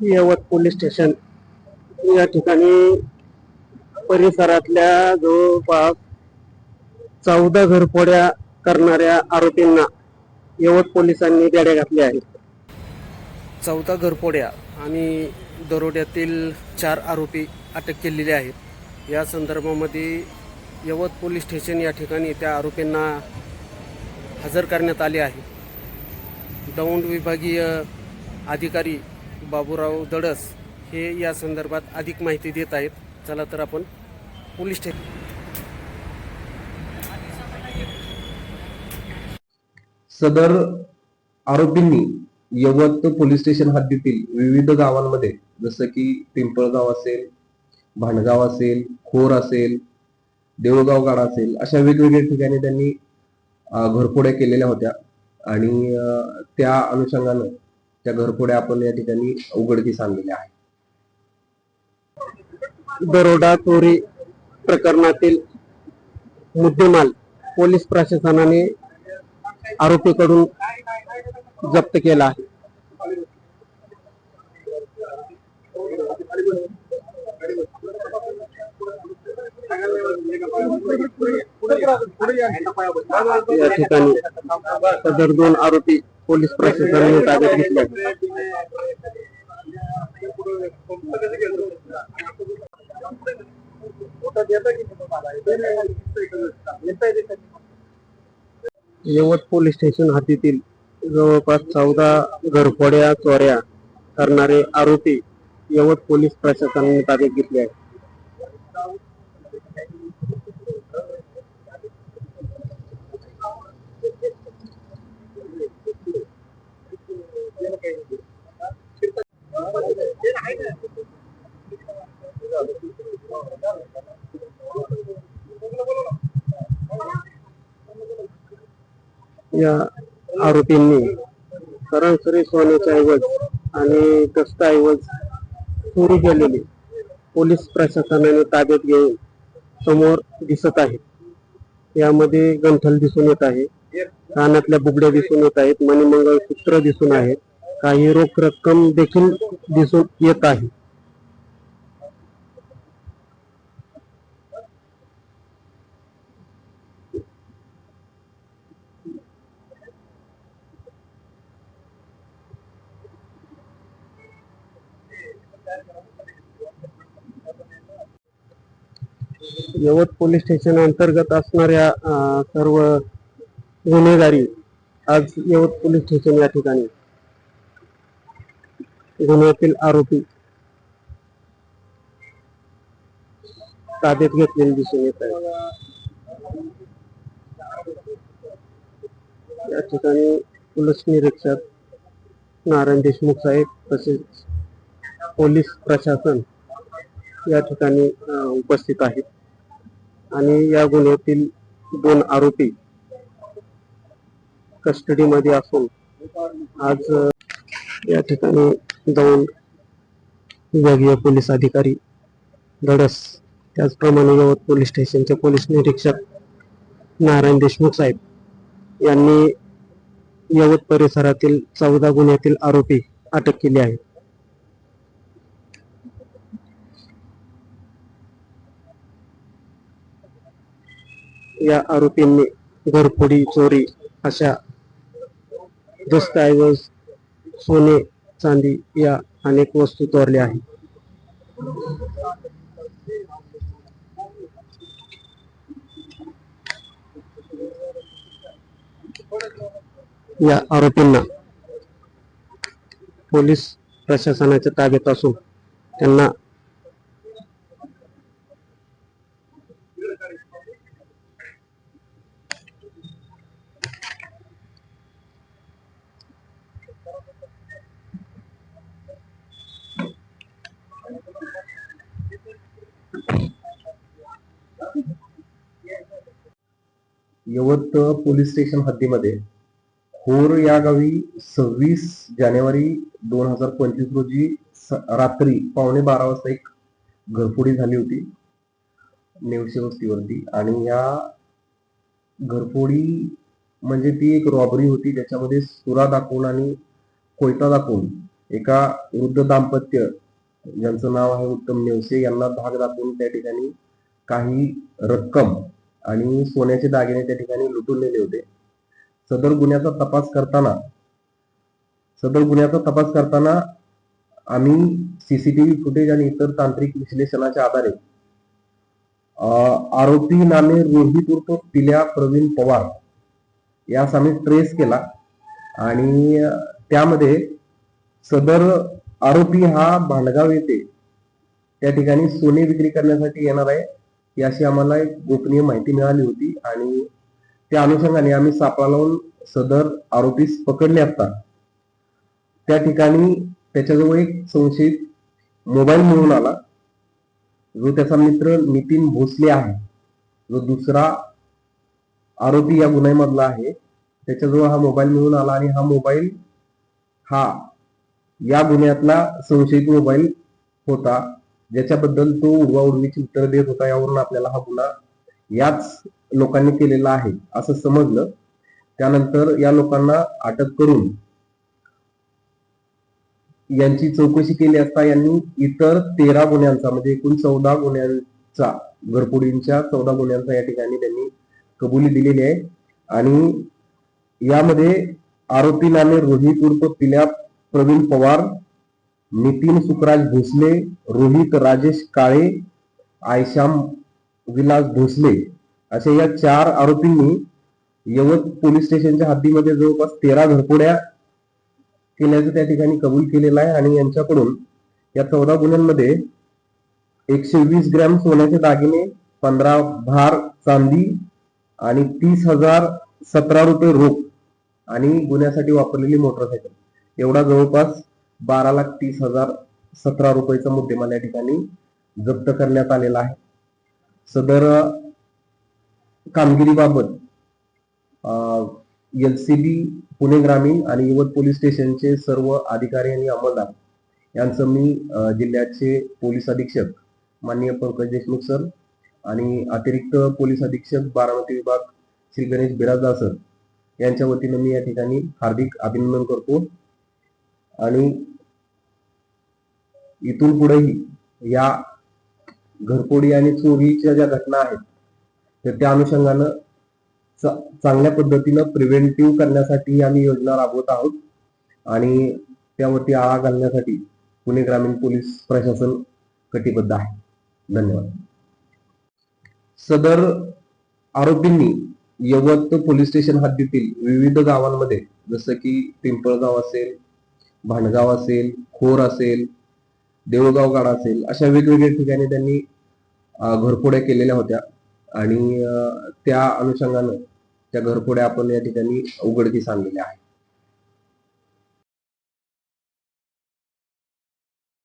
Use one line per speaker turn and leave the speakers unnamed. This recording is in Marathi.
यवत पोलीस स्टेशन या ठिकाणी परिसरातल्या जवळपास चौदा घरफोड्या करणाऱ्या आरोपींना यवत पोलिसांनी गाड्या घातल्या आहेत. चौदा घरफोड्या आणि दरोड्यातील चार आरोपी अटक केलेले आहेत. या संदर्भामध्ये यवत पोलीस स्टेशन या ठिकाणी त्या आरोपींना हजर करण्यात आले आहे. दौंड विभागीय अधिकारी बाबूराव दडस हे या संदर्भात अधिक माहिती देत आहेत. चला तर आपण पोलीस स्टेशन
सदर आरोपींनी यवत पोलीस स्टेशन हद्दीतील विविध गावांमध्ये जसं की पिंपळगाव असेल भांडगाव असेल खोर असेल देऊळगाव गाडा असेल अशा वेगवेगळ्या ठिकाणी त्यांनी घरफोड्या केलेल्या होत्या. आणि त्या अनुषंगानं त्या घरफोड्या आपण या ठिकाणी उघडकीस आणलेल्या आहेत.
दरोडा चोरी प्रकरणातील मुद्देमाल पोलीस प्रशासनाने आरोपीकडून जप्त केला आहे. या ठिकाणी सदर दोन आरोपी पोलीस प्रशासनाने ताब्यात घेतले यवत पोलीस स्टेशन हद्दीतील जवळपास चौदा घरफोड्या चोऱ्या करणारे आरोपी यवत पोलीस प्रशासनाने ताब्यात घेतले आहेत. या आरोपींनी सरासरी सोन्याचा ऐवज आणि दस्तऐवज चोरी केलेली पोलीस प्रशासनाने ताब्यात घेऊन समोर दिसत आहे. यामध्ये गंठल दिसून येत आहे कानातल्या बुगड्या दिसून येत आहेत मणिमंगळसूत्र दिसून आहेत. काही रोख रक्कम देखील दिसून येत आहे. यवत पोलीस स्टेशन अंतर्गत असणाऱ्या सर्व गुन्हेगारी आज यवत पोलीस स्टेशन या ठिकाणी गुन्ह्यातील आरोपी ताब्यात घेतलेले दिसून येत आहे. या ठिकाणी पोलीस निरीक्षक नारायण देशमुख साहेब तसेच पोलीस प्रशासन या ठिकाणी उपस्थित आहेत. आणि या गुन्ह्यातील दोन आरोपी कस्टडीमध्ये असून आज या ठिकाणी जाऊन विभागीय पोलीस अधिकारी धडस त्याचप्रमाणे यवत पोलीस स्टेशनचे पोलीस निरीक्षक नारायण देशमुख साहेब यांनी यवत परिसरातील चौदा गुन्ह्यातील आरोपी अटक केली आहे. या आरोपींनी घरफोडी चोरी अशा दस्तऐवज सोने चांदी या अनेक वस्तू तोरल्या आहेत. या आरोपींना पोलीस प्रशासनाच्या ताब्यात असून त्यांना
यवत पोलीस स्टेशन हद्दीमध्ये खोर या गावी सव्वीस जानेवारी दोन हजार पंचवीस रोजी स- रात्री पावणे बारा वाजता एक घरफोडी झाली होती. नेवशे वस्तीवरती आणि या घरफोडी म्हणजे ती एक रॉबरी होती. ज्याच्यामध्ये सुरा दाखवून आणि कोयता दाखवून एका वृद्ध दाम्पत्य ज्यांचं नाव आहे उत्तम नेवसे यांना भाग दाखवून त्या ठिकाणी काही रक्कम आणि सोन्याचे दागिने त्या ठिकाणी लुटून नेले होते. सदर गुन्ह्याचा तपास करताना सदर गुन्ह्याचा तपास करताना आम्ही सीसीटीव्ही फुटेज आणि इतर तांत्रिक विश्लेषणाच्या आधारे आरोपी नामे रोहित उर्फ पिल्या प्रवीण पवार यास आम्ही ट्रेस केला आणि त्यामध्ये सदर आरोपी हा भांडगाव येथे त्या ठिकाणी सोने विक्री करण्यासाठी येणार आहे. ही अशी आम्हाला एक गोपनीय माहिती मिळाली होती आणि त्या अनुषंगाने आम्ही सापळा लावून सदर आरोपीस पकडले असता त्या ठिकाणी त्याच्याजवळ एक संशयित मोबाईल मिळून आला. जो त्याचा मित्र नितीन भोसले आहे. जो दुसरा आरोपी या गुन्ह्यामधला आहे. त्याच्याजवळ हा मोबाईल मिळून आला आणि हा मोबाईल हा या गुन्ह्यातला संशयित मोबाईल होता. ज्याच्याबद्दल तो उर्वाउर्वीची उत्तर देत होता यावरून आपल्याला हा गुन्हा याच लोकांनी केलेला आहे असं समजलं. त्यानंतर या लोकांना अटक करून यांची चौकशी केली असता यांनी इतर तेरा गुन्ह्यांचा म्हणजे एकूण चौदा गुन्ह्यांचा घरपुडींच्या चौदा गुन्ह्यांचा या ठिकाणी त्यांनी कबुली दिलेली आहे. आणि यामध्ये आरोपी नामे रोहित उर्फ पिल्या प्रवीण पवार नितीन सुखराज भोसले रोहित राजेश काळे आयश्याम विलास भोसले अशा या चार आरोपींनी यवत पोलीस स्टेशनच्या हद्दीमध्ये जवळपास तेरा घरपोड्या केल्याचं त्या ठिकाणी कबूल केलेलं आहे आणि यांच्याकडून या चौदा गुन्ह्यांमध्ये एकशे वीस ग्रॅम सोन्याचे दागिने पंधरा भार चांदी आणि तीस हजार सतरा रुपये रोख आणि गुन्ह्यासाठी वापरलेली मोटरसायकल. एवढा जवळपास बारा लाख तीस हजार सतरा रुपयेचा मुद्देमाल या ठिकाणी जप्त करण्यात आलेला आहे. सदर कामगिरीबाबत एल सी बी पुणे ग्रामीण आणि युवत पोलीस स्टेशनचे सर्व अधिकारी आणि अंमलदार यांचं मी जिल्ह्याचे पोलीस अधीक्षक माननीय पंकज देशमुख सर आणि अतिरिक्त पोलीस अधीक्षक बारामती विभाग श्री गणेश बिराजदार सर यांच्या वतीनं मी या ठिकाणी हार्दिक अभिनंदन करतो. आणि इथून पुढेही या घरफोडी आणि चोरीच्या ज्या घटना आहेत तर त्या अनुषंगानं चांगल्या पद्धतीनं प्रिव्हेंटिव्ह करण्यासाठी आम्ही योजना राबवत आहोत. आणि त्यावरती आळा घालण्यासाठी पुणे ग्रामीण पोलीस प्रशासन कटिबद्ध आहे. धन्यवाद. सदर आरोपींनी यवत पोलीस स्टेशन हद्दीतील विविध गावांमध्ये जसं की पिंपळगाव असेल भांडगाव असेल खोर असेल देऊळगाव गाडा असेल अशा वेगवेगळ्या ठिकाणी त्यांनी घरफोड्या केलेल्या होत्या. आणि त्या अनुषंगानं त्या घरफोड्या आपण या ठिकाणी उघडकीस आणलेल्या आहेत.